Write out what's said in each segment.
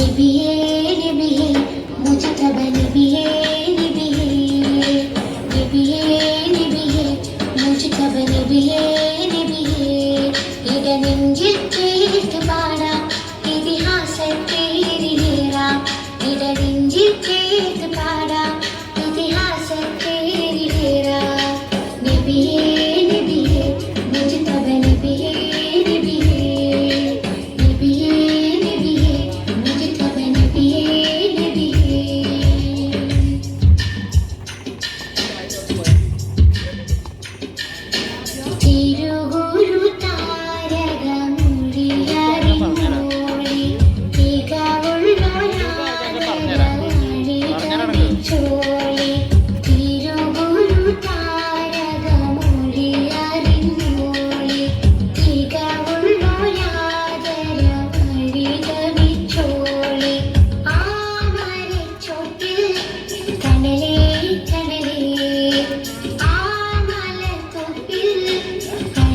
निभिए निभिए मुझे तब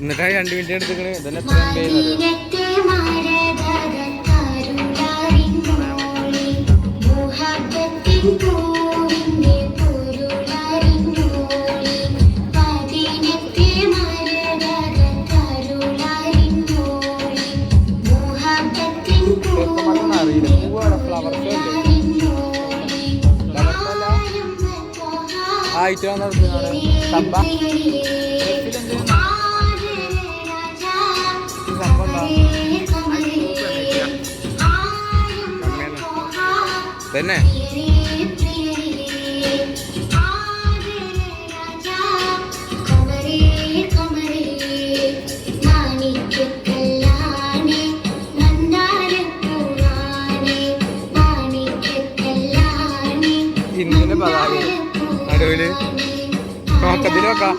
എന്നിട്ടാ രണ്ട് മിനിറ്റ് എടുത്തിക്കണ് ഇതന്നെ എത്രയും പേര് ആയിട്ട് വന്നിടത്താണ് സമ്പ തന്നെ ഇതിന്റെ പതാക. നടുവിൽ. നോക്കത്തിലൊക്കെ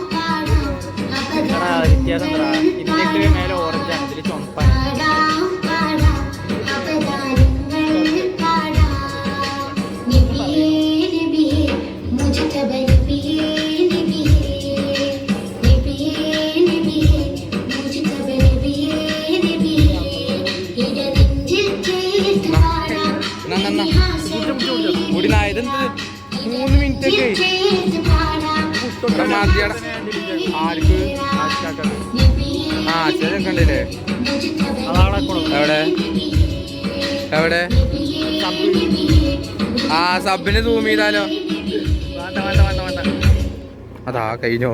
വ്യത്യാസം എന്താ? ഇന്ത്യയ്ക്ക് മേലെ ഓറഞ്ചാണ് ഇതിൽ ചുമപ്പാണ്. ഇതെന്ത് മൂന്ന് മിനിറ്റ് ഒക്കെ. പുസ്തകം മാറ്റിയാണ് ആർക്ക്? ആ ചെറിയൊക്കെ ഉണ്ടല്ലേ എവിടെ? എവിടെ? ആ സബിന് തൂമിയിടാലോ അതാ കഴിഞ്ഞോ?